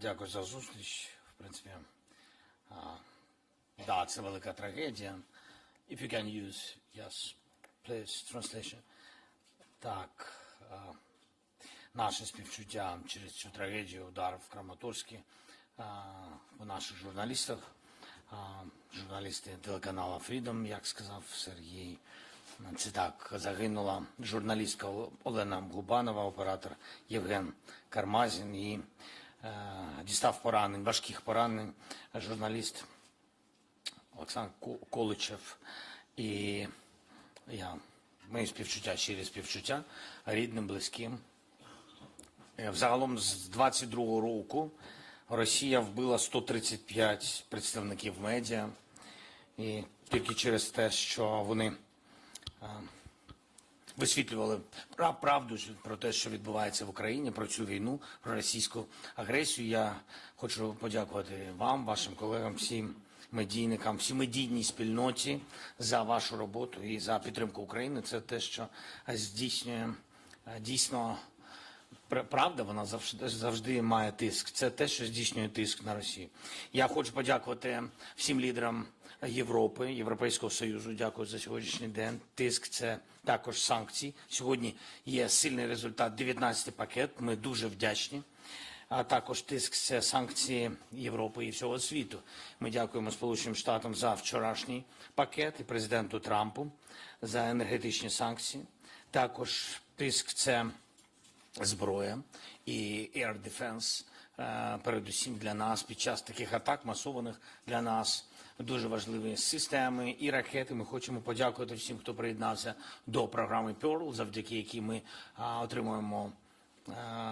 Дякую за зустріч. В принципі, а, да, це велика трагедія. If you can use, yes, please, translation. Так, а, наше співчуття через цю трагедію, удар в Краматорську, а, у наших журналістах, а, журналісти телеканалу Freedom, як сказав Сергій. Це так, загинула журналістка Олена Губанова, оператор Євген Кармазін і дістав поранень, важких поранень журналіст Олександр Количев. І я, мої співчуття, щирі співчуття рідним, близьким. Е, Взагалом з 22-го року Росія вбила 135 представників медіа. І тільки через те, що вони е, висвітлювали пра- правду про те, що відбувається в Україні, про цю війну, про російську агресію. Я хочу подякувати вам, вашим колегам, всім медійникам, всій медійній спільноті за вашу роботу і за підтримку України. Це те, що здійснює дійсно. Пр- Правда, вона завжди завжди має тиск. Це те, що здійснює тиск на Росію. Я хочу подякувати всім лідерам Європи, Європейського Союзу. Дякую за сьогоднішній день. Тиск це також санкції. Сьогодні є сильний результат 19 пакет. Ми дуже вдячні. А також тиск це санкції Європи і всього світу. Ми дякуємо Сполученим Штатам за вчорашній пакет і президенту Трампу за енергетичні санкції. Також тиск це зброя і air defense, е, передусім для нас під час таких атак масованих для нас дуже важливі системи і ракети. Ми хочемо подякувати всім, хто приєднався до програми Pearl, завдяки якій ми отримуємо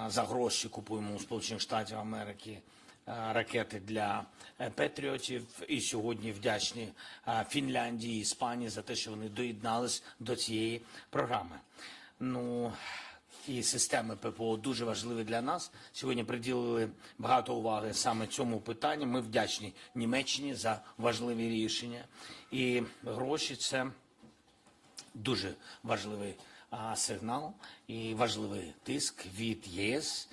за гроші, купуємо у Сполучених Штатів Америки ракети для е, патріотів. І сьогодні вдячні Фінляндії і Іспанії за те, що вони доєднались до цієї програми. Ну і системи ППО дуже важливі для нас. Сьогодні приділили багато уваги саме цьому питанню. Ми вдячні Німеччині за важливі рішення. І гроші це дуже важливий сигнал і важливий тиск від ЄС.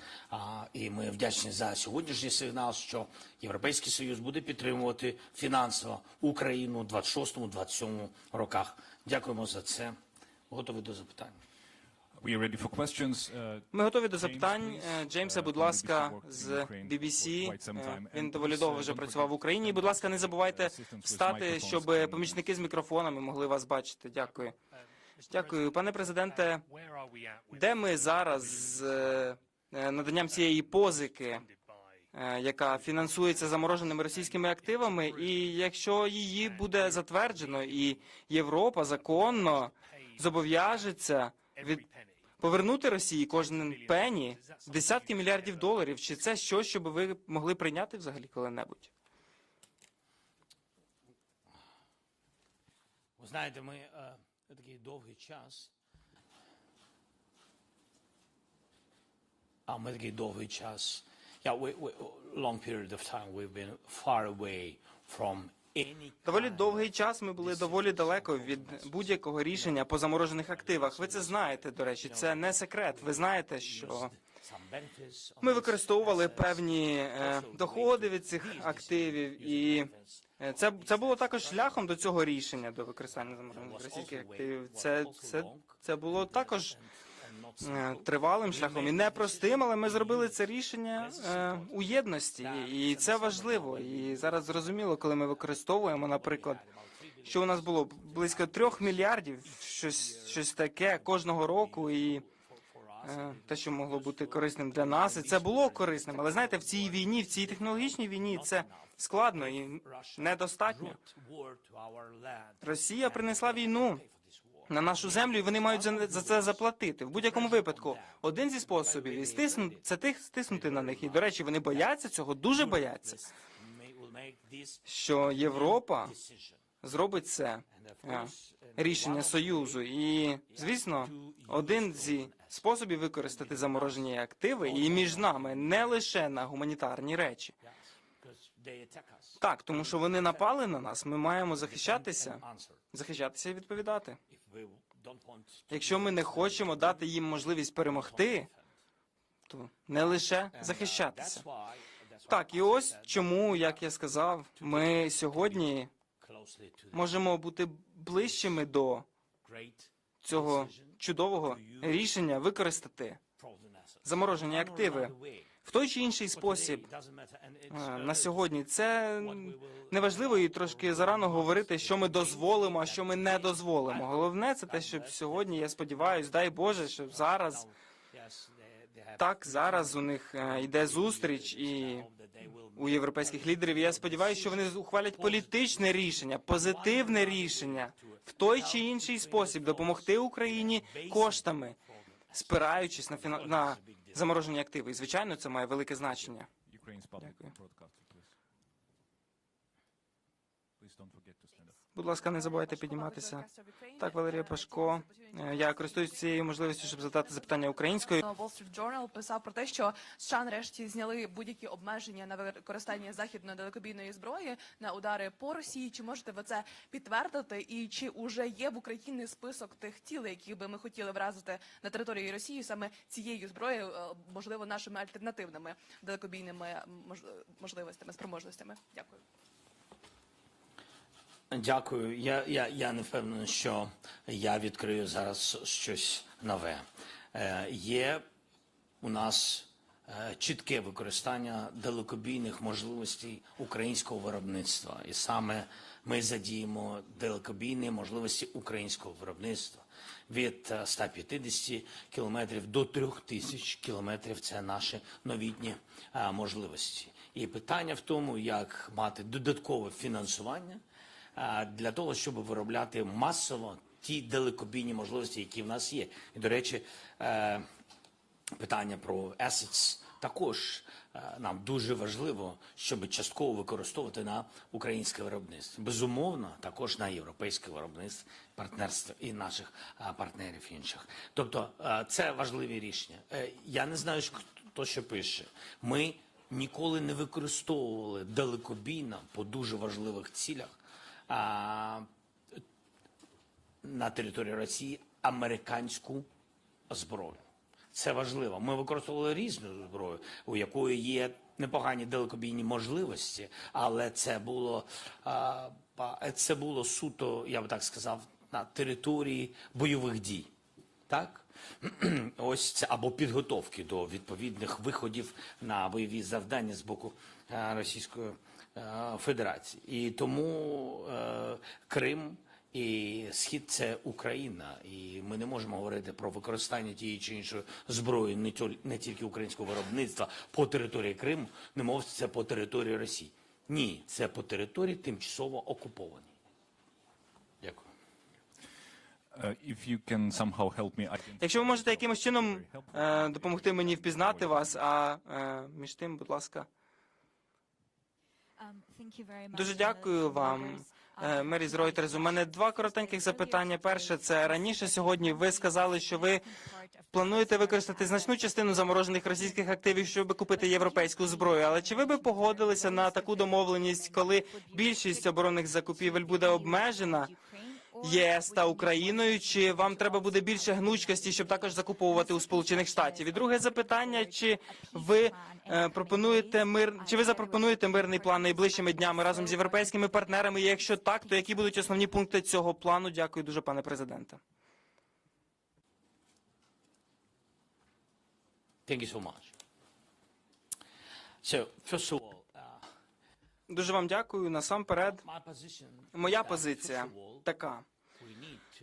І ми вдячні за сьогоднішній сигнал, що Європейський Союз буде підтримувати фінансово Україну у 26-27 роках. Дякуємо за це. Готові до запитань. Ми готові до запитань. Е, Джеймса, Uh, будь ласка, з in BBC. Е. Він доволі please, довго uh, вже працював в Україні. І, uh, будь ласка, не забувайте встати, щоб помічники з мікрофонами могли вас бачити. Дякую. Дякую, пане президенте. Де ми зараз з е, е, наданням цієї позики, е, яка фінансується замороженими російськими активами, і якщо її буде затверджено, і Європа законно зобов'яжеться від повернути Росії кожен пені десятки мільярдів доларів, чи це щось, що би ви могли прийняти взагалі коли-небудь? Ви знаєте, ми е, такий довгий час. А ми такий довгий час. Yeah, we, we, long period of time we've been far away from Доволі довгий час ми були доволі далеко від будь-якого рішення по заморожених активах. Ви це знаєте, до речі, це не секрет. Ви знаєте, що ми використовували певні е, доходи від цих активів, і е, це це було також шляхом до цього рішення до використання заморожених російських активів. Це це, це було також тривалим шляхом і непростим, але ми зробили це рішення е, у єдності, і це важливо. І зараз зрозуміло, коли ми використовуємо, наприклад, що у нас було близько трьох мільярдів, щось щось таке кожного року, і е, те, що могло бути корисним для нас, і це було корисним. Але знаєте, в цій війні, в цій технологічній війні, це складно і недостатньо. Росія принесла війну на нашу землю, і вони мають за, це заплатити. В будь-якому випадку, один зі способів і стиснути це тих стиснути на них. І до речі, вони бояться цього, дуже бояться, що Європа зробить це е, рішення союзу. І звісно, один зі способів використати заморожені активи і між нами не лише на гуманітарні речі. Так, тому що вони напали на нас. Ми маємо захищатися, захищатися і відповідати. Якщо ми не хочемо дати їм можливість перемогти, то не лише захищатися. Так, і ось чому, як я сказав, ми сьогодні можемо бути ближчими до цього чудового рішення використати заморожені активи в той чи інший спосіб на сьогодні. Це неважливо і трошки зарано говорити, що ми дозволимо, а що ми не дозволимо. Головне це те, щоб сьогодні, я сподіваюся, дай Боже, щоб зараз так зараз у них е, йде зустріч і у європейських лідерів. Я сподіваюся, що вони ухвалять політичне рішення, позитивне рішення в той чи інший спосіб допомогти Україні коштами, спираючись на фіна... на заморожені активи. І звичайно, це має велике значення. Будь ласка, не забувайте підніматися. Так, Валерія Пашко. Е, Я користуюсь цією можливістю, щоб задати запитання українською. Wall Street Journal писав про те, що США нарешті зняли будь-які обмеження на використання західної далекобійної зброї на удари по Росії. Чи можете ви це підтвердити? І чи уже є в Україні список тих цілей, які би ми хотіли вразити на території Росії саме цією зброєю, е, можливо, нашими альтернативними далекобійними мож- можливостями, спроможностями? Дякую. Дякую. Я, я, я не впевнений, що я відкрию зараз щось нове. Е, є у нас е, чітке використання далекобійних можливостей українського виробництва. І саме ми задіємо далекобійні можливості українського виробництва. Від е, 150 кілометрів до 3000 кілометрів це наші новітні е, можливості. І питання в тому, як мати додаткове фінансування для того, щоб виробляти масово ті далекобійні можливості, які в нас є. І, до речі, е, питання про assets також е, нам дуже важливо, щоб частково використовувати на українське виробництво. Безумовно, також на європейське виробництво, партнерство і наших е, партнерів інших. Тобто це важливі рішення. Я не знаю, хто що пише. Ми ніколи не використовували далекобійно по дуже важливих цілях на території Росії американську зброю. Це важливо. Ми використовували різну зброю, у якої є непогані далекобійні можливості, але це було це було суто, я би так сказав, на території бойових дій. Так? Ось це або підготовки до відповідних виходів на бойові завдання з боку Російської Федерації. І тому е, Крим і Схід це Україна. І ми не можемо говорити про використання тієї чи іншої зброї не не тільки українського виробництва по території Криму, не мовиться це по території Росії. Ні, це по території тимчасово окупованій. Дякую. Identify Якщо ви можете якимось чином е, допомогти мені впізнати вас, а е, між тим, будь ласка, дуже дякую вам. е, Мері з Reuters. У мене два коротеньких запитання. Перше, це раніше сьогодні ви сказали, що ви плануєте використати значну частину заморожених російських активів, щоб купити європейську зброю. Але чи ви би погодилися на таку домовленість, коли більшість оборонних закупівель буде обмежена? ЄС та Україною, чи вам треба буде більше гнучкості, щоб також закуповувати у Сполучених Штатів? І друге запитання: чи ви е, пропонуєте мир, чи ви запропонуєте мирний план найближчими днями разом з європейськими партнерами? І якщо так, то які будуть основні пункти цього плану? Дякую дуже, пане президенте. Thank you so. So, first of all, Дуже вам дякую. Насамперед, моя позиція така: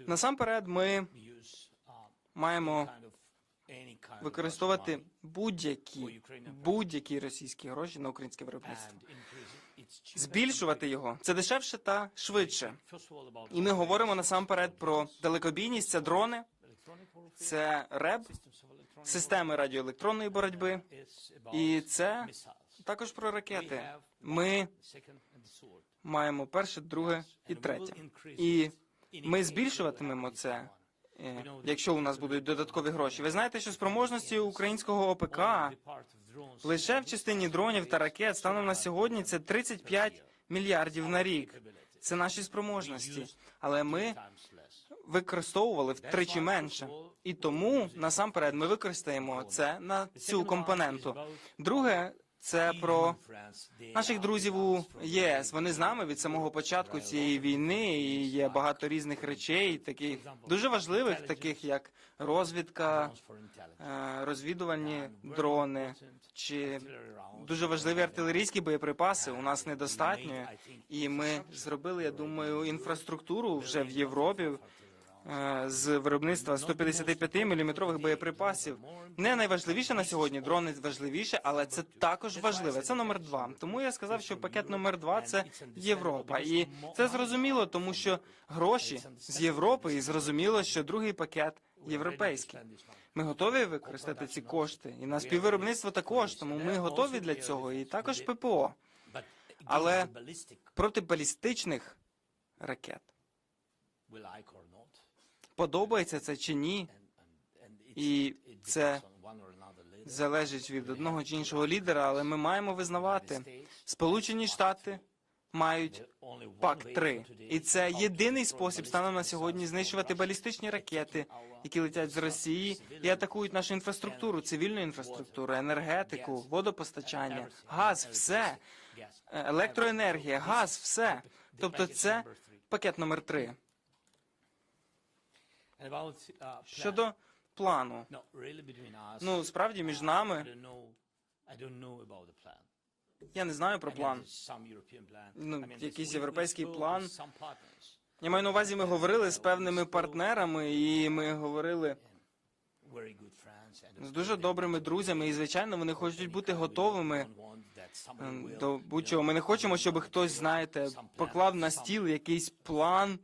насамперед, ми маємо використовувати будь-які будь-які російські гроші на українське виробництво, збільшувати його. Це дешевше та швидше. І ми говоримо насамперед про далекобійність, це дрони, це РЕБ, системи радіоелектронної боротьби, і це. Також про ракети. Ми маємо перше, друге і третє. І ми збільшуватимемо це, е, якщо у нас будуть додаткові гроші. Ви знаєте, що спроможності українського ОПК лише в частині дронів та ракет станом на сьогодні це 35 мільярдів на рік. Це наші спроможності, але ми використовували втричі менше. І тому насамперед ми використаємо це на цю компоненту. Друге, це про наших друзів у ЄС. Вони з нами від самого початку цієї війни. І є багато різних речей, таких дуже важливих, таких як розвідка, е, розвідувальні дрони чи дуже важливі артилерійські боєприпаси. У нас недостатньо, і ми зробили, я думаю, інфраструктуру вже в Європі з виробництва 155-мм боєприпасів. Не найважливіше на сьогодні, дрони важливіше, але це також важливе. Це номер два. Тому я сказав, що пакет номер два це Європа, і це зрозуміло, тому що гроші з Європи, і зрозуміло, що другий пакет європейський. Ми готові використати ці кошти, і на співвиробництво також. Тому ми готові для цього, і також ППО Але проти балістичних ракет. Подобається це чи ні? І це залежить від одного чи іншого лідера, але ми маємо визнавати, Сполучені Штати мають пак 3 і це єдиний спосіб станом на сьогодні знищувати балістичні ракети, які летять з Росії і атакують нашу інфраструктуру, цивільну інфраструктуру, енергетику, водопостачання, газ, все, електроенергія, газ, все. Тобто, це пакет номер 3 Щодо плану, ну справді між нами. я не знаю про план. Ну, якийсь європейський план. Я маю на увазі, ми говорили з певними партнерами, і ми говорили з дуже добрими друзями, і звичайно, вони хочуть бути готовими до будь-чого. Ми не хочемо, щоб хтось, знаєте, поклав на стіл якийсь план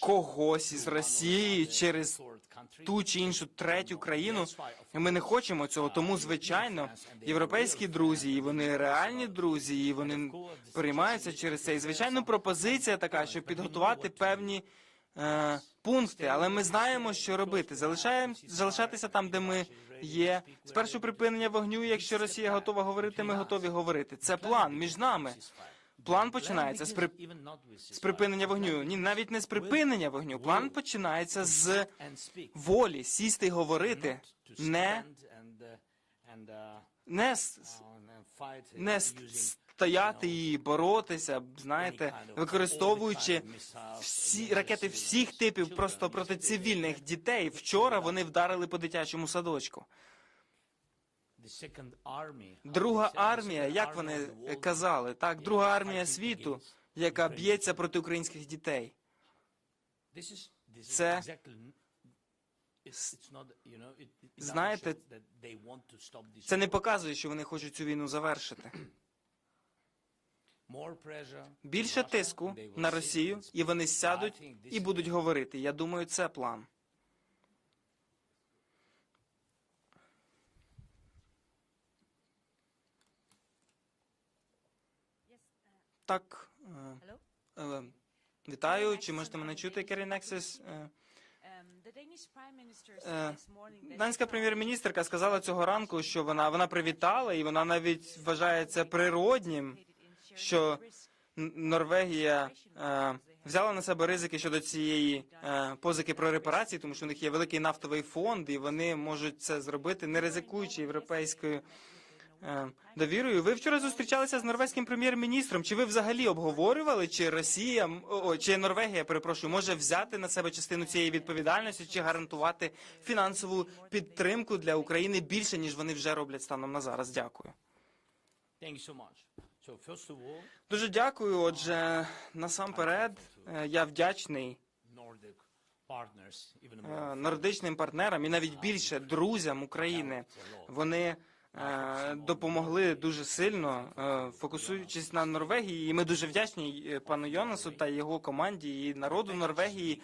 когось із Росії через ту чи іншу третю країну. Ми не хочемо цього. Тому, звичайно, європейські друзі, і вони реальні друзі, і вони приймаються через це. І звичайно, пропозиція така, щоб підготувати певні. Е, пункти, але ми знаємо, що робити. Залишаємо залишатися там, де ми є. Спершу припинення вогню. Якщо Росія готова говорити, ми готові говорити. Це план між нами. План починається з при... з припинення вогню. Ні, навіть не з припинення вогню. План починається з волі сісти і говорити, не не, с- не с- стояти і боротися, знаєте, використовуючи всі ракети всіх типів просто проти цивільних дітей. Вчора вони вдарили по дитячому садочку. Друга армія, як вони казали, так, друга армія світу, яка б'ється проти українських дітей. Це знаєте, Це не показує, що вони хочуть цю війну завершити. Більше тиску на Росію, і вони сядуть і будуть говорити. Я думаю, це план. Так. е, е, Вітаю. Чи можете мене чути, Керрі Нексис? Е, Е, Данська прем'єр-міністрка сказала цього ранку, що вона вона привітала, і вона навіть вважає це природнім, що Норвегія е, взяла на себе ризики щодо цієї е, позики про репарації, тому що у них є великий нафтовий фонд, і вони можуть це зробити, не ризикуючи європейською е, довірою. Ви вчора зустрічалися з норвезьким прем'єр-міністром. Чи ви взагалі обговорювали, чи Росія о, чи Норвегія, перепрошую, може взяти на себе частину цієї відповідальності, чи гарантувати фінансову підтримку для України більше ніж вони вже роблять станом на зараз? Дякую. Дуже дякую. Отже, насамперед, е, я вдячний е, нордичним партнерам і навіть більше друзям України. Вони е, допомогли дуже сильно, фокусуючись на Норвегії. І ми дуже вдячні пану Йонасу та його команді і народу Норвегії.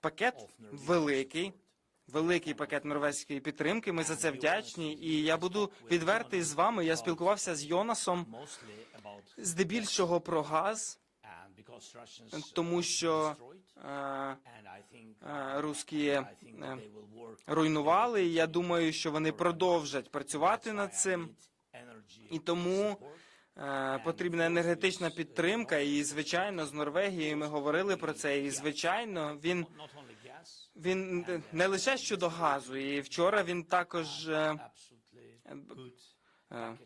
Пакет великий. Великий пакет норвезької підтримки. Ми за це вдячні. І я буду відвертий з вами. Я спілкувався з Йонасом здебільшого про газ, тому що е, е, русські е, руйнували. І я думаю, що вони продовжать працювати над цим. І тому е, потрібна енергетична підтримка. І звичайно, з Норвегією ми говорили про це. І звичайно, він він не лише щодо газу. І вчора він також е, е,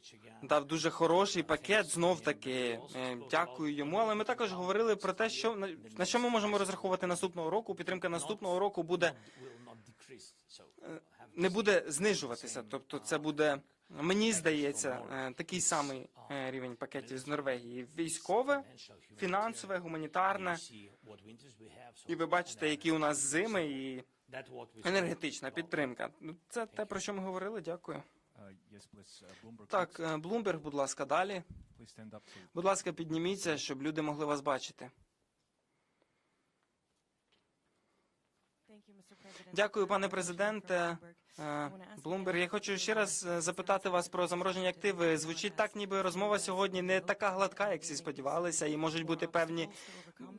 дав дуже хороший пакет. Знов таки е, дякую йому. Але ми також говорили про те, що на, що ми можемо розраховувати наступного року. Підтримка наступного року буде не буде знижуватися. Тобто, це буде мені здається е, такий самий е, рівень пакетів з Норвегії. Військове, фінансове, гуманітарне. І ви бачите, які у нас зими і енергетична підтримка. Ну, Це те, про що ми говорили. Дякую. Так, Блумберг, будь ласка, далі. Будь ласка, підніміться, щоб люди могли вас бачити. Дякую, пане президенте. Е, Блумберг, я хочу ще раз е, запитати вас про заморожені активи. Звучить так, ніби розмова сьогодні не така гладка, як всі сподівалися, і можуть бути певні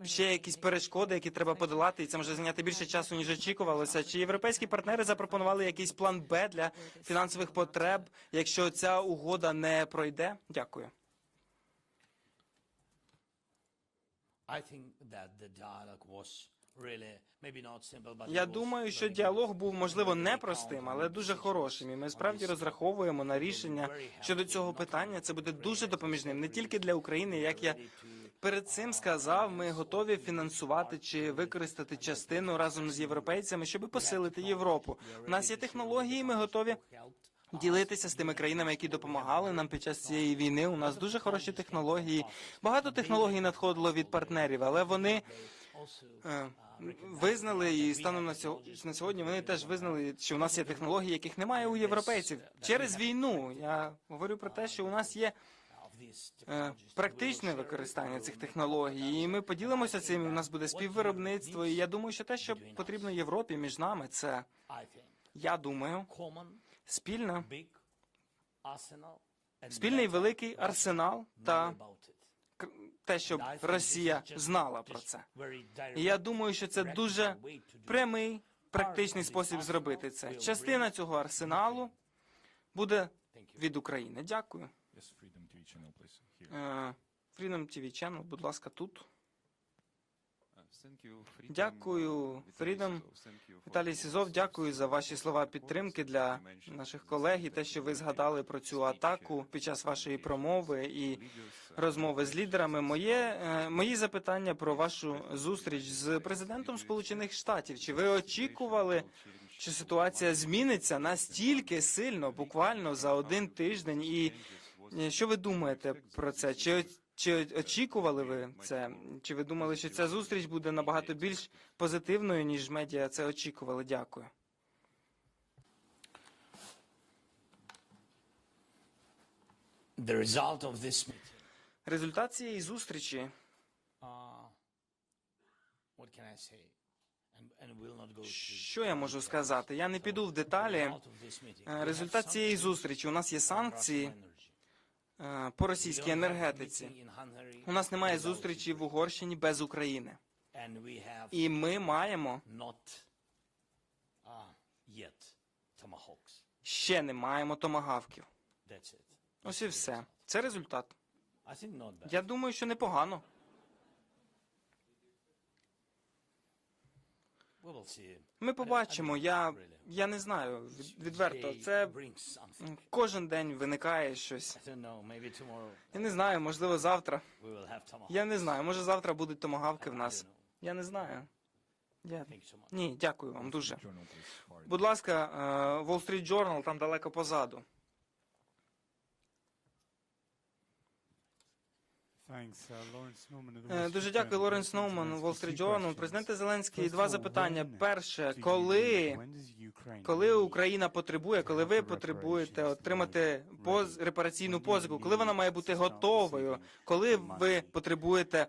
ще якісь перешкоди, які треба подолати, і це може зайняти більше часу, ніж очікувалося. Чи європейські партнери запропонували якийсь план Б для фінансових потреб, якщо ця угода не пройде? Дякую. Я думаю, що діалог був можливо непростим, але дуже хорошим. І ми справді розраховуємо на рішення щодо цього питання. Це буде дуже допоміжним не тільки для України, як я перед цим сказав. Ми готові фінансувати чи використати частину разом з європейцями, щоб посилити Європу. У нас є технології. Ми готові ділитися з тими країнами, які допомагали нам під час цієї війни. У нас дуже хороші технології. Багато технологій надходило від партнерів, але вони визнали і станом на сьогодні, вони теж визнали, що у нас є технології, яких немає у європейців через війну. Я говорю про те, що у нас є е, практичне використання цих технологій, і ми поділимося цим. У нас буде співвиробництво. І я думаю, що те, що потрібно Європі між нами, це я думаю, спільна спільний великий арсенал та те, щоб Росія знала про це. І я думаю, що це дуже прямий, практичний спосіб зробити це. Частина цього арсеналу буде від України. Дякую. Freedom TV. Е, Freedom TV Channel, будь ласка, тут. Дякую, Фрідом. Віталій Сізов, дякую за ваші слова підтримки для наших колег і те, що ви згадали про цю атаку під час вашої промови і розмови з лідерами. Моє е, мої запитання про вашу зустріч з президентом Сполучених Штатів. Чи ви очікували, що ситуація зміниться настільки сильно, буквально за один тиждень? І е, що ви думаєте про це? Чи чи очікували ви це? Чи ви думали, що ця зустріч буде набагато більш позитивною, ніж медіа це очікували? Дякую. Результат цієї зустрічі. Що я можу сказати? Я не піду в деталі. Результат цієї зустрічі. У нас є санкції по російській енергетиці. У нас немає зустрічі в Угорщині без України. І ми маємо ще не маємо томагавків. Ось і все. Це результат. Я думаю, що непогано. Ми побачимо. Я, я не знаю. від- Відверто, це кожен день виникає щось. Я не знаю, можливо, завтра. Я не знаю. Може, завтра будуть томагавки в нас. Я не знаю. Я... Ні, дякую вам дуже. Будь ласка, е, Wall Street Journal, там далеко позаду. Дуже дякую, Лоренс Ноуман, Wall Street Journal. Президенте Зеленський, два запитання. Перше, коли, коли Україна потребує, коли ви потребуєте отримати поз, репараційну позику, коли вона має бути готовою, коли ви потребуєте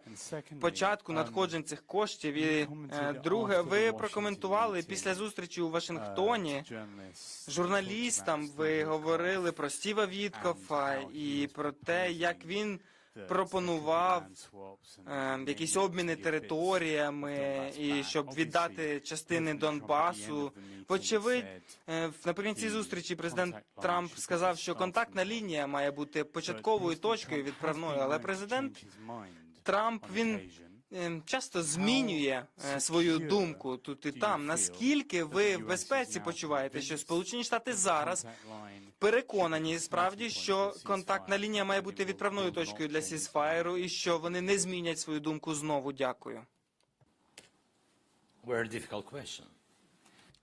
початку надходжень цих коштів? І е, друге, ви прокоментували після зустрічі у Вашингтоні журналістам. Ви говорили про Стіва Віткофа і про те, як він пропонував е, якісь обміни територіями і щоб віддати частини Донбасу. Вочевидь, е, наприкінці зустрічі президент Трамп сказав, що контактна лінія має бути початковою точкою відправною, але президент Трамп він часто змінює е, свою думку тут і там. Наскільки ви в безпеці почуваєте, що Сполучені Штати зараз переконані справді, що контактна лінія має бути відправною точкою для сісфаєру і що вони не змінять свою думку знову. Дякую.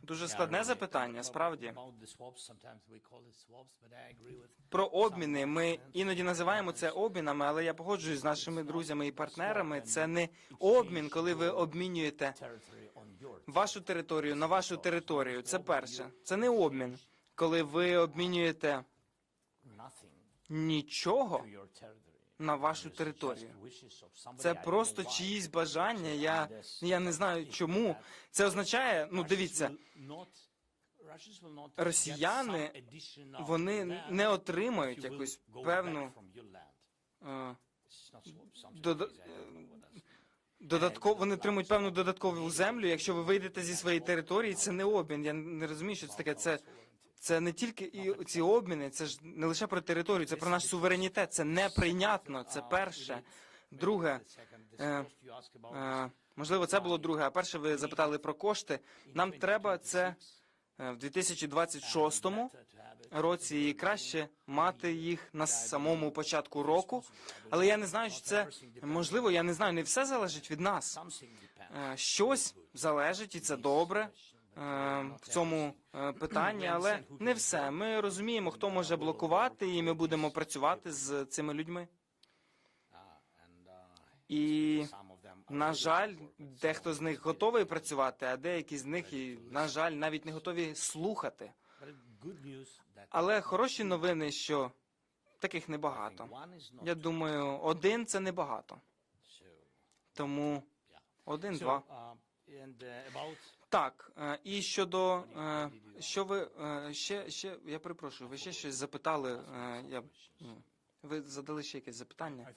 Дуже складне запитання, справді. Про обміни ми іноді називаємо це обмінами, але я погоджуюсь з нашими друзями і партнерами. Це не обмін, коли ви обмінюєте вашу територію на вашу територію. Це перше. Це не обмін, коли ви обмінюєте нічого. На вашу територію. Це просто чиїсь бажання. Я, я не знаю чому. Це означає, ну дивіться, росіяни, вони не отримають якусь певну е, додатково. Вони отримують певну додаткову землю. Якщо ви вийдете зі своєї території, це не обмін. Я не розумію, що це таке. Це це не тільки і ці обміни, це ж не лише про територію, це про наш суверенітет. Це неприйнятно. Це перше. Друге, е, е, можливо, це було друге. А перше, ви запитали про кошти. Нам треба це е, в 2026 році і краще мати їх на самому початку року. Але я не знаю, що це можливо. Я не знаю, не все залежить від нас. Е, Щось залежить, і це добре в цьому е, питанні, але не все. Ми розуміємо, хто може блокувати, і ми будемо працювати з цими людьми. І на жаль, дехто з них готовий працювати, а деякі з них і на жаль навіть не готові слухати. Але хороші новини, що таких небагато. Я думаю, один це небагато. Тому один-два. Uh, Так, е, і щодо е, що ви е, ще ще я перепрошую, ви ще щось запитали. Я ви задали ще якесь запитання.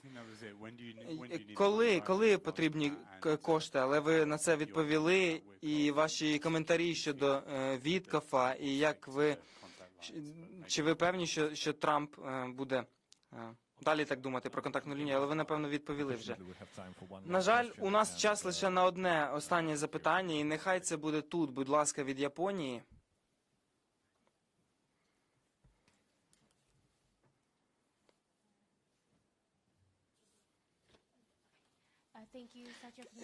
Коли коли потрібні к- кошти, але ви на це відповіли, і ваші коментарі щодо Віткофа, і як ви чи ви певні, що, що Трамп буде далі так думати про контактну лінію, але ви напевно відповіли вже. На жаль, у нас час лише на одне останнє запитання, і нехай це буде тут, будь ласка, від Японії.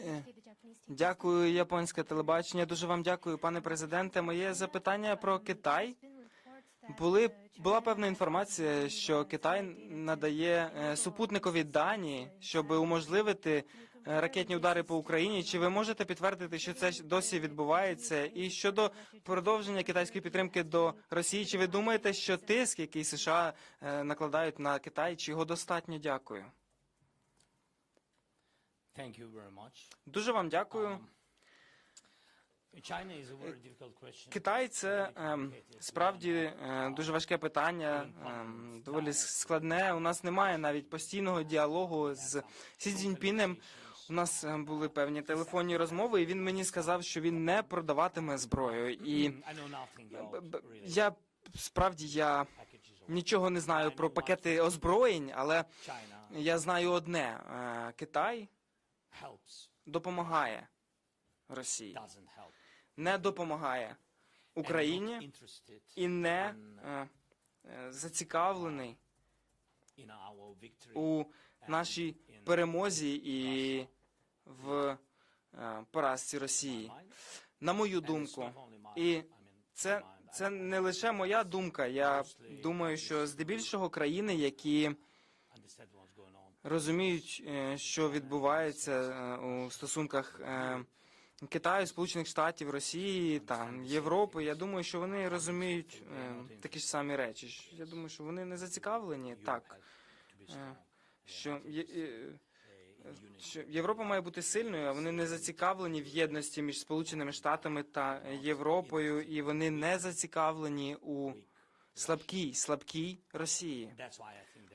Е, Дякую, японське телебачення. Дуже вам дякую, пане президенте. Моє запитання про Китай. Були була певна інформація, що Китай надає е, супутникові дані, щоб уможливити е, ракетні удари по Україні. Чи ви можете підтвердити, що це досі відбувається? І щодо продовження китайської підтримки до Росії, чи ви думаєте, що тиск, який США е, накладають на Китай, чи його достатньо? Дякую. Дуже вам дякую. Китай це ем, справді е, дуже важке питання, ем, доволі складне. У нас немає навіть постійного діалогу з Сі Цзіньпінем. У нас е, були певні телефонні розмови, і він мені сказав, що він не продаватиме зброю. І я справді я нічого не знаю про пакети озброєнь, але я знаю одне: Е, Китай допомагає Росії. Не допомагає Україні. і не е, е, зацікавлений у нашій перемозі і в е, поразці Росії. На мою думку, і це, це не лише моя думка. Я думаю, що здебільшого країни, які розуміють, що відбувається у стосунках Китаю, Сполучених Штатів, Росії та Європи. Я думаю, що вони розуміють е, такі ж самі речі. Я думаю, що вони не зацікавлені так. Е, що, є- е, що Європа має бути сильною, а вони не зацікавлені в єдності між Сполученими Штатами та Європою, і вони не зацікавлені у слабкій, слабкій Росії.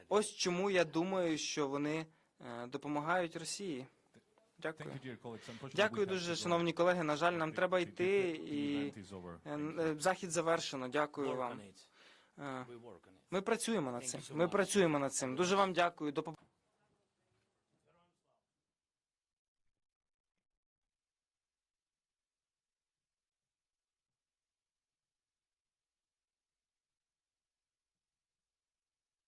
Ось чому я думаю, що вони е, допомагають Росії. Дякую. Дякую дуже, шановні колеги. На жаль, нам треба йти, і е, е, захід завершено. Дякую вам. Е. Ми працюємо над цим. Ми працюємо над цим. Дуже вам дякую. До побачення.